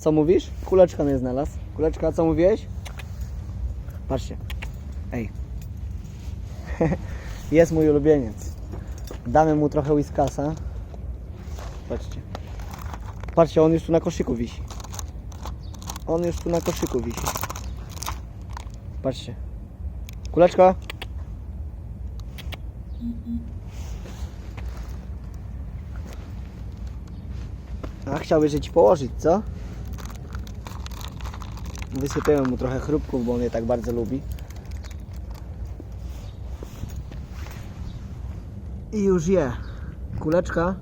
Co mówisz? Kuleczka mnie znalazł. Kuleczka, co mówiłeś? Patrzcie. Ej. Jest mój ulubieniec. Damy mu trochę whiskasa. Patrzcie. Patrzcie, on już tu na koszyku wisi. On już tu na koszyku wisi. Patrzcie. Kuleczka. A chciałbyś że ci położyć, co? Wysypiemy mu trochę chrupków, bo on je tak bardzo lubi. I już je. Kuleczka.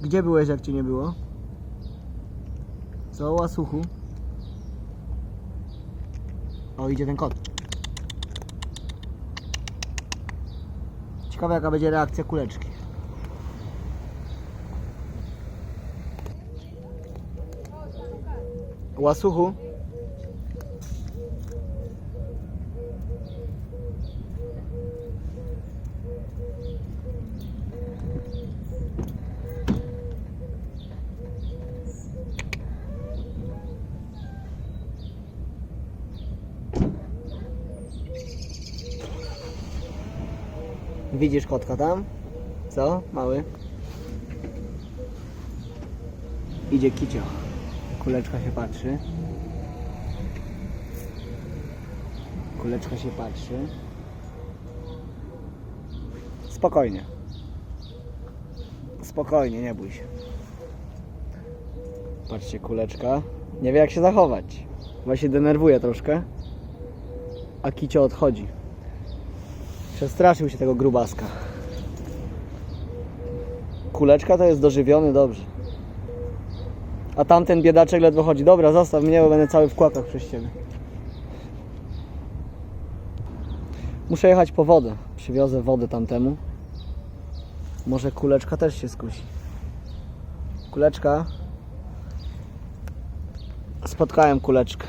Gdzie byłeś, jak cię nie było? Co, łasuchu? O, idzie ten kot. Ciekawe, jaka będzie reakcja kuleczki. Łasuchu. Widzisz kotka tam? Co, mały? Idzie kicio. Kuleczka się patrzy. Kuleczka się patrzy. Spokojnie. Spokojnie, nie bój się. Patrzcie, kuleczka. Nie wie jak się zachować. Się denerwuje troszkę. A kicio odchodzi. Przestraszył się tego grubaska. Kuleczka to jest dożywiony dobrze. A tamten biedaczek ledwo chodzi. Dobra, zostaw mnie, bo będę cały w kłakach przez ciebie. Muszę jechać po wodę. Przywiozę wodę tamtemu. Może kuleczka też się skusi. Kuleczka. Spotkałem kuleczkę.